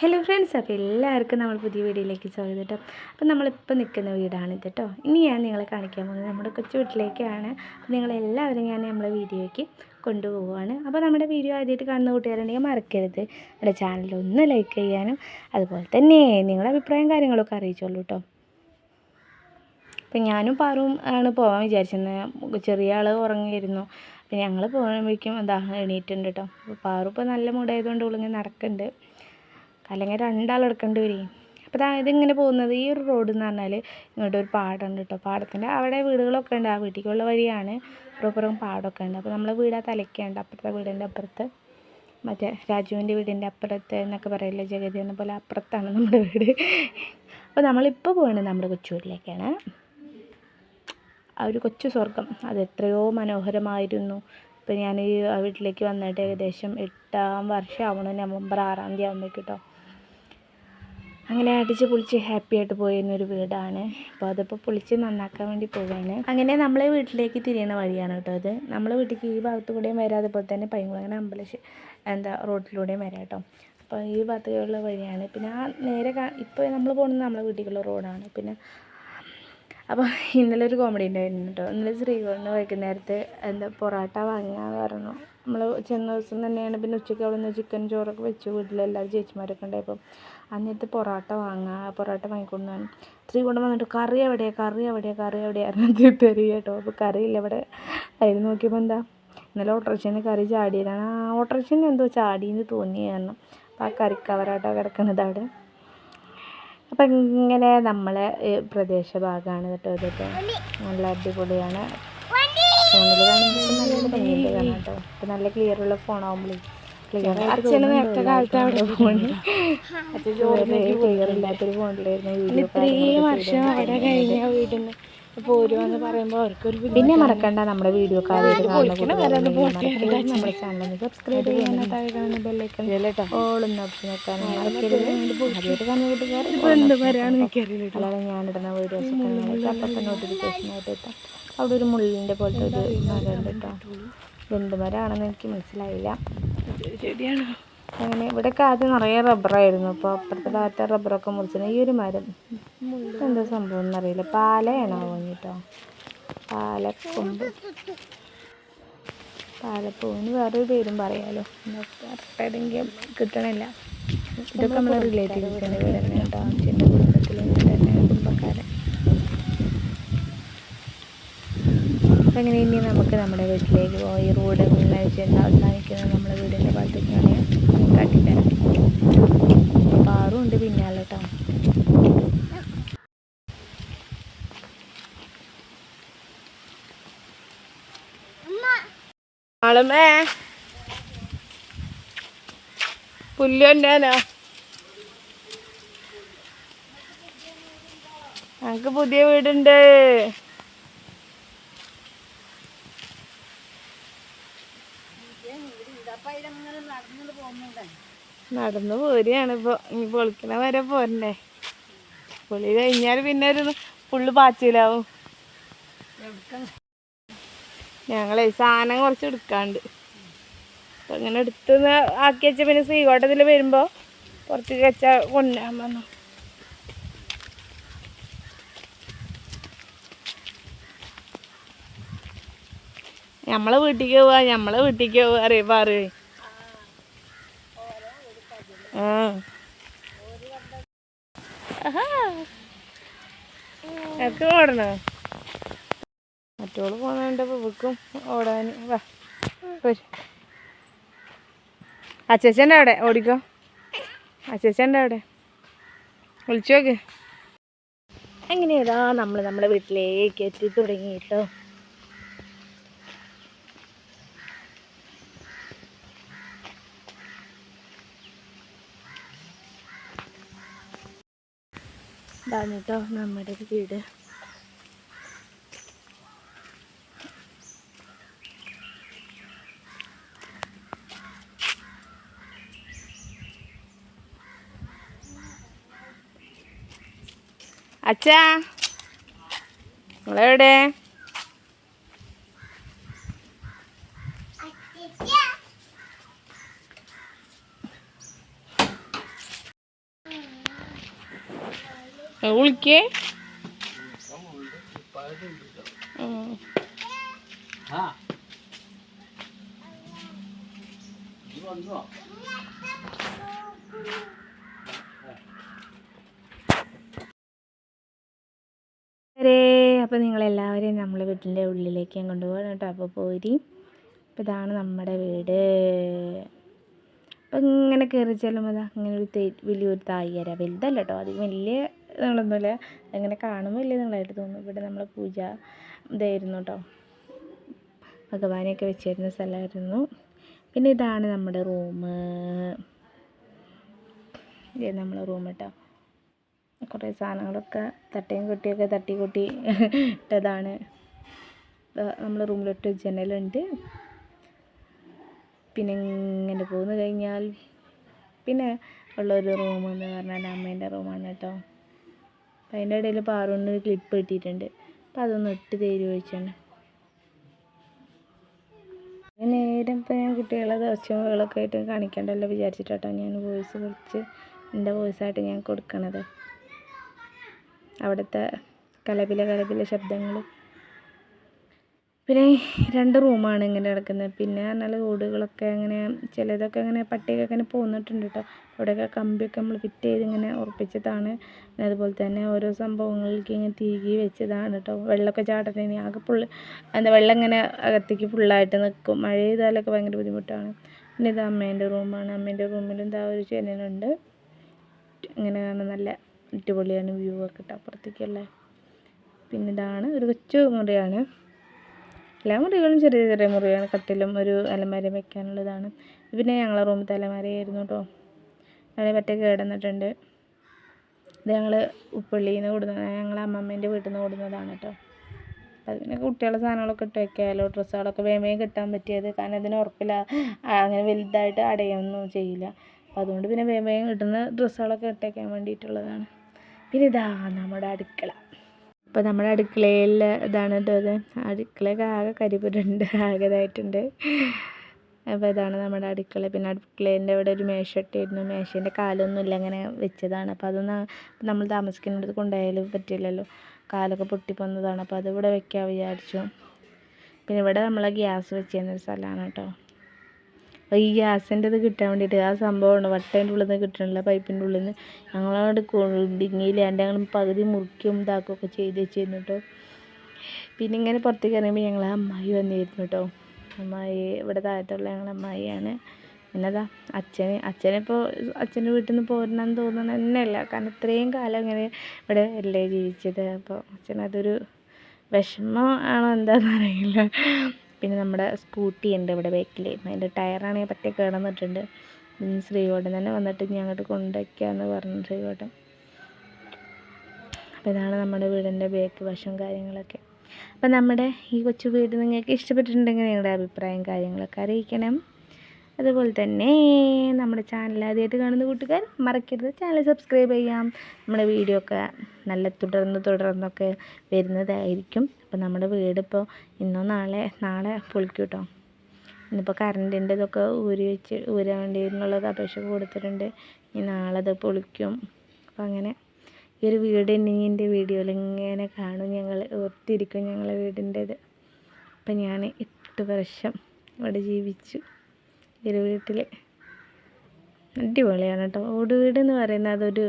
Hello friends അപ്പോൾ എല്ലാവർക്കും നമ്മൾ പുതിയ വീഡിയോയിലേക്ക് സ്വാഗതം കേട്ടോ. അപ്പോൾ നമ്മളിപ്പോൾ നിൽക്കുന്ന വീടാണിത് കേട്ടോ. ഇനി ഞാൻ നിങ്ങളെ കാണിക്കാൻ പോകുന്നത് നമ്മുടെ കൊച്ചു വീട്ടിലേക്കാണ്. അപ്പോൾ നിങ്ങളെല്ലാവരും ഞാൻ നമ്മളെ വീഡിയോയ്ക്ക് കൊണ്ടുപോവുകയാണ്. അപ്പോൾ നമ്മുടെ വീഡിയോ ആദ്യമായിട്ട് കാണുന്ന കൂട്ടുകാരുണ്ടെങ്കിൽ മറക്കരുത്. നമ്മുടെ ചാനൽ ഒന്ന് ലൈക്ക് ചെയ്യാനും അതുപോലെ തന്നെ നിങ്ങളുടെ അഭിപ്രായം കാര്യങ്ങളൊക്കെ അറിയിച്ചോളൂ കേട്ടോ. അപ്പം ഞാനും പാറും ആണ് പോകാൻ വിചാരിച്ചത് ചെറിയ ആൾ ഉറങ്ങിയിരുന്നു. അപ്പം ഞങ്ങൾ പോകുമ്പോഴേക്കും എന്താ എണീറ്റുണ്ട് കേട്ടോ. അപ്പോൾ പാറു ഇപ്പോൾ നല്ല മൂടായതുകൊണ്ട് ഉള്ളിങ്ങനെ നടക്കുന്നുണ്ട്. അല്ലെങ്കിൽ രണ്ടാൾ എടുക്കേണ്ടി വരും. അപ്പോൾ ദാ ഇതിങ്ങനെ പോകുന്നത്. ഈ ഒരു റോഡ് എന്ന് പറഞ്ഞാൽ ഇങ്ങോട്ട് ഒരു പാടമുണ്ട് കേട്ടോ പാടത്തിന്റെ അവിടെ വീടുകളൊക്കെ ഉണ്ട്. ആ വീട്ടിലേക്കുള്ള വഴിയാണ് അപ്പുറം പാടമൊക്കെ ഉണ്ട്. അപ്പോൾ നമ്മളെ വീട് ആ തലയ്ക്കുണ്ട് അപ്പുറത്തെ വീടിന്റെ അപ്പുറത്ത് മറ്റേ രാജുവിന്റെ വീടിന്റെ അപ്പുറത്ത് എന്നൊക്കെ പറയില്ലേ? ജഗതി എന്ന പോലെ അപ്പുറത്താണ് നമ്മുടെ വീട്. അപ്പോൾ നമ്മളിപ്പോൾ പോകണത് നമ്മുടെ കൊച്ചു വീട്ടിലേക്കാണ് ആ ഒരു കൊച്ചു സ്വർഗം അത് എത്രയോ മനോഹരമായിരുന്നു. ഇപ്പോൾ ഞാൻ ഈ വീട്ടിലേക്ക് വന്നിട്ട് ഏകദേശം എട്ടാം വർഷമാവണം. നവംബർ ആറാം തീയതി ആകുമ്പോഴേക്കും കേട്ടോ അങ്ങനെ അടിച്ച് പൊളിച്ച് ഹാപ്പി ആയിട്ട് പോയിരുന്നൊരു വീടാണ്. അപ്പോൾ അതിപ്പോൾ പൊളിച്ച് നന്നാക്കാൻ വേണ്ടി പോവുകയാണ് അങ്ങനെ നമ്മളെ വീട്ടിലേക്ക് തിരിയണ വഴിയാണ് കേട്ടോ അത് നമ്മളെ വീട്ടിലേക്ക് ഈ ഭാഗത്തു കൂടെയും വരാം. അതുപോലെ തന്നെ അങ്ങനെ അമ്പലശ്ശേരി എന്താ റോഡിലൂടെയും വരാം കേട്ടോ. അപ്പോൾ ഈ ഭാഗത്തുള്ള വഴിയാണ്. പിന്നെ ആ നേരെ ഇപ്പോൾ നമ്മൾ പോകുന്നത് നമ്മളെ വീട്ടിലേക്കുള്ള റോഡാണ്. പിന്നെ അപ്പോൾ ഇന്നലെ ഒരു കോമഡി ഉണ്ടായിരുന്നു കേട്ടോ ഇന്നലെ ശ്രീകോളിന് വൈകുന്നേരത്ത് എന്താ പൊറോട്ട വാങ്ങിയാന്ന് പറഞ്ഞു. നമ്മൾ ചെന്ന ദിവസം തന്നെയാണ് പിന്നെ ഉച്ചയ്ക്ക് അവിടെ നിന്ന് ചിക്കൻ ചോറൊക്കെ വെച്ചു വീട്ടിലെല്ലാവരും ചേച്ചിമാരൊക്കെ ഉണ്ടായപ്പം അന്നേരത്ത് പൊറോട്ട വാങ്ങാം പൊറോട്ട വാങ്ങിക്കൊണ്ടാണ് ശ്രീകുണ്ടം വന്നിട്ട് കറി എവിടെയാണ് കറി എവിടെയാണ് കറി എവിടെയായിരുന്നു? തരിക കേട്ടോ. അപ്പോൾ കറിയില്ല ഇവിടെ. അതിൽ നോക്കിയപ്പോൾ എന്താ ഇന്നലെ ഓട്ടോറിക്ഷന് കറി ചാടിയതാണ്. ആ ഓട്ടോറിക്ഷന് എന്തോ ചാടിയെന്ന് തോന്നി കാരണം അപ്പോൾ ആ കറിക്കവറാട്ടോ കിടക്കുന്നത് അവിടെ. അപ്പം ഇങ്ങനെ നമ്മളെ പ്രദേശ ഭാഗമാണ് കേട്ടോ ഇതൊക്കെ. നല്ല അടിപൊളിയാണ്. ഫോണിൽ കാണുമ്പോൾ നല്ല ഭംഗിയുണ്ട് കാണാം കേട്ടോ. ഇപ്പം നല്ല ക്ലിയർ ഉള്ള ഫോണാകുമ്പോഴേ അച്ഛന് നേരത്തെ കാലത്ത് അവിടെ ക്ലിയർ ഇല്ലാത്തൊരു ഫോണിലായിരുന്നു വീഡിയോ ഇത്രയും വർഷം അവിടെ കഴിഞ്ഞ വീട്ടിൽ നിന്ന് പോരുമെന്ന് പറയുമ്പോൾ അവർക്കൊരു പിന്നെ മറക്കണ്ട നമ്മുടെ വീഡിയോ നമ്മുടെ സബ്സ്ക്രൈബ് ചെയ്യാൻ താഴെ കാണുന്ന ബെല്ലൈക്കൺ ഓളൊന്ന് ഓപ്ഷൻ വെക്കാൻ ആദ്യമായിട്ട് കാണുന്ന കൂട്ടുകാർ അല്ലാതെ ഞാനിടുന്ന വീഡിയോസ് അപ്പം നോട്ടിഫിക്കേഷൻ ആയിട്ട് എത്താം അവിടെ ഒരു മുള്ളിന്റെ പോലത്തെ ഒരു മരമുണ്ട് കേട്ടോ എന്തുമരാണെന്ന് എനിക്ക് മനസ്സിലായില്ല. ശരിയാണ്. അങ്ങനെ ഇവിടെയൊക്കെ ആദ്യം നിറയെ റബ്ബറായിരുന്നു അപ്പോൾ അപ്പുറത്തെ ഭാഗത്തെ റബ്ബറൊക്കെ മുറിച്ചു ഈ ഒരു മരം. എന്താ സംഭവം എന്നറിയില്ല. പാലയാണോ കേട്ടോ പാലക്കൊമ്പ് പാലപ്പൂവിന് വേറൊരു പേരും പറയാലോ. കറക്റ്റായിട്ടെങ്കിൽ കിട്ടണില്ല. ഇതൊക്കെ നമ്മുടെ റിലേറ്റീവ്സിന്റെ വീട് തന്നെ കേട്ടോ. അച്ഛന്റെ കുടുംബത്തിൽ തന്നെ കുടുംബക്കാരൻ അപ്പം അങ്ങനെ ഇനി നമുക്ക് നമ്മുടെ വീട്ടിലേക്ക് പോയി റോഡ് ചെന്ന് അവസാനിക്കുന്നത് നമ്മുടെ വീടിന്റെ ഭാഗത്തേക്കാണ് കാട്ടിത്തരാം. പാറും ഉണ്ട് പിന്നാലെ കേട്ടോ ആളമേ. പുല്ലുണ്ടാനോ ഞങ്ങൾക്ക് പുതിയ വീടുണ്ട്. നടന്നു പോരുകയാണ്. ഇപ്പൊ ഇനി പൊളിക്കണ വരെ പോരണ്ടേ? പൊളി കഴിഞ്ഞാൽ പിന്നെ ഒരു ഫുള്ള് പാച്ചിലാവും. ഞങ്ങളെ സാധനം കുറച്ച് എടുക്കാണ്ട്. അങ്ങനെ എടുത്ത് ആക്കി വെച്ച പിന്നെ ശ്രീകോട്ടത്തിൽ വരുമ്പോ കുറച്ച് വെച്ച കൊണ്ടുവരാൻ വന്നു. നമ്മളെ വീട്ടിലേക്ക് പോവാ നമ്മളെ വീട്ടിലേക്ക് പോവാ അറിയ പറയേ. എനിക്ക് ഓടണോ? മറ്റോൾ പോകുന്നുണ്ട് ഇവക്കും ഓടാൻ വാ അച്ചച്ചന്റെ അവിടെ ഓടിക്കോ. അച്ചച്ചന്റെ അവിടെ. വിളിച്ചു നോക്ക് എങ്ങനെയാ നമ്മൾ നമ്മുടെ വീട്ടിലേക്ക് എത്തി തുടങ്ങി കേട്ടോ ഇതാണ് കേട്ടോ നമ്മുടെ ഒരു വീട്. അച്ഛാ നിങ്ങളെവിടെ? വിളിക്കേ അപ്പോൾ നിങ്ങളെല്ലാവരെയും നമ്മളെ വീട്ടിന്റെ ഉള്ളിലേക്ക് ഞാൻ കൊണ്ടുപോകണം കേട്ടോ. അപ്പോൾ പോരി. അപ്പോൾ ഇതാണ് നമ്മുടെ വീട്. അപ്പം ഇങ്ങനെ കയറി ചെല്ലുമ്പോൾ അങ്ങനെ ഇങ്ങനെ ഒരു വലിയൊരു തായ്യര വലുതല്ല കേട്ടോ. അധികം വലിയ നിങ്ങളൊന്നുമില്ല അങ്ങനെ കാണുമ്പോൾ വലിയ നിങ്ങളായിട്ട് തോന്നും. ഇവിടെ നമ്മൾ പൂജ ഇതായിരുന്നു കേട്ടോ ഭഗവാനെയൊക്കെ വെച്ചിരുന്ന സ്ഥലമായിരുന്നു. പിന്നെ ഇതാണ് നമ്മുടെ റൂം. നമ്മളെ റൂം കേട്ടോ കുറേ സാധനങ്ങളൊക്കെ തട്ടയും കൊട്ടിയൊക്കെ തട്ടി കൊട്ടി ഇട്ടതാണ്. നമ്മളെ റൂമിലൊട്ട് ജനലുണ്ട്. പിന്നെ ഇങ്ങനെ പോന്നു കഴിഞ്ഞാൽ പിന്നെ ഉള്ളൊരു റൂം എന്ന് പറഞ്ഞാൽ അമ്മേന്റെ റൂമാണ് കേട്ടോ അപ്പം അതിന്റെ ഇടയിൽ ഒരു ക്ലിപ്പ് കിട്ടിയിട്ടുണ്ട്. അപ്പം അതൊന്ന് ഇട്ട് തേര് ഒഴിച്ചാണ് നേരം ഇപ്പം ഞാൻ കുട്ടികളെ ദോശകളൊക്കെ ആയിട്ട് കാണിക്കണ്ടല്ലോ വിചാരിച്ചിട്ടാട്ടോ ഞാൻ വോയിസ് കുറച്ച് എന്റെ വോയിസായിട്ട് ഞാൻ കൊടുക്കണത്. അവിടുത്തെ കലപില കലപില ശബ്ദങ്ങൾ പിന്നെ രണ്ട് റൂമാണ് ഇങ്ങനെ കിടക്കുന്നത്. പിന്നെ പറഞ്ഞാൽ ഓടുകളൊക്കെ അങ്ങനെ ചിലതൊക്കെ അങ്ങനെ പട്ടിയൊക്കെ അങ്ങനെ പോന്നിട്ടുണ്ട് കേട്ടോ. അവിടെയൊക്കെ കമ്പിയൊക്കെ നമ്മൾ ഫിറ്റ് ചെയ്ത് ഇങ്ങനെ ഉറപ്പിച്ചതാണ്. പിന്നെ അതുപോലെ തന്നെ ഓരോ സംഭവങ്ങളിലേക്ക് ഇങ്ങനെ തിരികെ വെച്ചതാണ് കേട്ടോ. വെള്ളമൊക്കെ ചാട്ടത്തിന് ആകെ പുള്ളി എന്താ വെള്ളം ഇങ്ങനെ അകത്തേക്ക് ഫുള്ളായിട്ട് നിൽക്കും. മഴ ചെയ്താലൊക്കെ ഭയങ്കര ബുദ്ധിമുട്ടാണ്. പിന്നെ ഇത് അമ്മേന്റെ റൂമാണ്. അമ്മേന്റെ റൂമിലും എന്താ ഒരു ജനലുണ്ട്. ഇങ്ങനെ കാണാൻ നല്ല അടിപൊളിയാണ് വ്യൂ ഒക്കെ കേട്ടോ അപ്പുറത്തേക്കുള്ള പിന്നെ ഇതാണ് ഒരു കൊച്ചു മുറിയാണ്. എല്ലാ മുറികളും ചെറിയ ചെറിയ മുറിയാണ് കട്ടിലും ഒരു അലമാരയും വെക്കാനുള്ളതാണ്. പിന്നെ ഞങ്ങളെ റൂമിലത്തെ അലമാരയായിരുന്നു കേട്ടോ ഞങ്ങൾ മറ്റേ കേടന്നിട്ടുണ്ട് ഇത് ഞങ്ങൾ ഉപ്പള്ളിയിൽ നിന്ന് കൊടുക്കുന്ന ഞങ്ങളെ അമ്മമ്മേന്റെ വീട്ടിൽ നിന്ന് കൊടുക്കുന്നതാണ് കേട്ടോ അപ്പം അതിന് കുട്ടികളുടെ സാധനങ്ങളൊക്കെ ഇട്ട് വെക്കാമല്ലോ ഡ്രസ്സുകളൊക്കെ വേമയും കിട്ടാൻ പറ്റിയത്. കാരണം ഇതിന് ഉറപ്പില്ല അങ്ങനെ വലുതായിട്ട് അടയൊന്നും ചെയ്യില്ല. അപ്പം അതുകൊണ്ട് പിന്നെ വേമയും കിട്ടുന്ന ഡ്രസ്സുകളൊക്കെ ഇട്ടേക്കാൻ വേണ്ടിയിട്ടുള്ളതാണ്. പിന്നെ ഇതാ നമ്മുടെ അടുക്കള. അപ്പോൾ നമ്മുടെ അടുക്കളയിൽ ഇതാണ് കേട്ടോ ഇത്. അടുക്കളയൊക്കെ ആകെ കരിപുരുണ്ട് ആകെ ഇതായിട്ടുണ്ട് അപ്പോൾ ഇതാണ് നമ്മുടെ അടുക്കള. പിന്നെ അടുക്കളേന്റെ അവിടെ ഒരു മേശ ഇട്ടിരുന്നു. മേശേന്റെ കാലൊന്നുമില്ല അങ്ങനെ വെച്ചതാണ്. അപ്പോൾ അതൊന്ന് നമ്മൾ താമസിക്കുന്നിടത്ത് കൊണ്ടുപോയാലും പറ്റില്ലല്ലോ. കാലൊക്കെ പൊട്ടിപ്പോന്നതാണ്. അപ്പോൾ അത് ഇവിടെ വെക്കാൻ വിചാരിച്ചു. പിന്നെ ഇവിടെ നമ്മളെ ഗ്യാസ് വെച്ചിരുന്ന ഒരു സ്ഥലമാണ് കേട്ടോ അപ്പോൾ ഈ ഗ്യാസിന്റെ ഇത് കിട്ടാൻ വേണ്ടിയിട്ട് ആ സംഭവമാണ്. വട്ടേന്റെ ഉള്ളിൽ നിന്ന് കിട്ടണില്ല പൈപ്പിന്റെ ഉള്ളിൽ നിന്ന് ഞങ്ങളോട് എന്റെ ഞങ്ങൾ പകുതി മുറിക്കും ഇതാക്കുകയൊക്കെ ചെയ്ത് വെച്ചിരുന്നു കേട്ടോ പിന്നെ ഇങ്ങനെ പുറത്തേക്ക് ഇറങ്ങുമ്പോൾ ഞങ്ങൾ അമ്മായി വന്നിരുന്നു കേട്ടോ അമ്മായി ഇവിടെ താഴത്തുള്ള ഞങ്ങൾ അമ്മായിയാണ്. പിന്നെ അതാ അച്ഛന് അച്ഛനിപ്പോൾ അച്ഛന്റെ വീട്ടിൽ നിന്ന് പോരണമെന്ന് തോന്നുന്നത് തന്നെയല്ല. കാരണം ഇത്രയും കാലം ഇങ്ങനെ ഇവിടെ അല്ലേ ജീവിച്ചത്. അപ്പോൾ അച്ഛനതൊരു വിഷമം ആണോ എന്താണെന്ന് അറിയില്ല. പിന്നെ നമ്മുടെ സ്കൂട്ടി ഉണ്ട് ഇവിടെ ബാക്കിൽ അതിന്റെ ടയറാണെങ്കിൽ പറ്റേ കിടന്നിട്ടുണ്ട്. ശ്രീകോട്ടൻ തന്നെ വന്നിട്ട് ഞാൻ അങ്ങോട്ട് കൊണ്ടുവയ്ക്കാമെന്ന് പറഞ്ഞു ശ്രീകോട്ടൻ. അപ്പോൾ ഇതാണ് നമ്മുടെ വീടിന്റെ ബാക്ക് വശവും കാര്യങ്ങളൊക്കെ. അപ്പം നമ്മുടെ ഈ കൊച്ചു വീട് നിങ്ങൾക്ക് ഇഷ്ടപ്പെട്ടിട്ടുണ്ടെങ്കിൽ നിങ്ങളുടെ അഭിപ്രായം കാര്യങ്ങളൊക്കെ അറിയിക്കണം. അതുപോലെ തന്നെ നമ്മുടെ ചാനൽ ആദ്യമായിട്ട് കാണുന്ന കൂട്ടുകാർ മറക്കരുത്. ചാനൽ സബ്സ്ക്രൈബ് ചെയ്യാം. നമ്മുടെ വീഡിയോ ഒക്കെ നല്ല തുടർന്ന് തുടർന്നൊക്കെ വരുന്നതായിരിക്കും. അപ്പോൾ നമ്മുടെ വീടിപ്പോൾ ഇന്നോ നാളെ നാളെ പൊളിക്കും കേട്ടോ ഇന്നിപ്പോൾ കറണ്ടിന്റെ ഇതൊക്കെ ഊരി വെച്ച് ഊരാൻ വേണ്ടി എന്നുള്ളത് അപേക്ഷ കൊടുത്തിട്ടുണ്ട്. ഇനി നാളെ അത് പൊളിക്കും. അപ്പം അങ്ങനെ ഈ ഒരു വീട് എന്റെ വീഡിയോയിൽ ഇങ്ങനെ കാണും. ഞങ്ങൾ ഓർത്തിരിക്കും ഞങ്ങളെ വീടിന്റേത്. അപ്പം ഞാൻ എട്ട് വർഷം ഇവിടെ ജീവിച്ചു. ഈ ഒരു വീട്ടിൽ അടിപൊളിയാണ് കേട്ടോ ഓട് വീട് എന്ന് പറയുന്നത് അതൊരു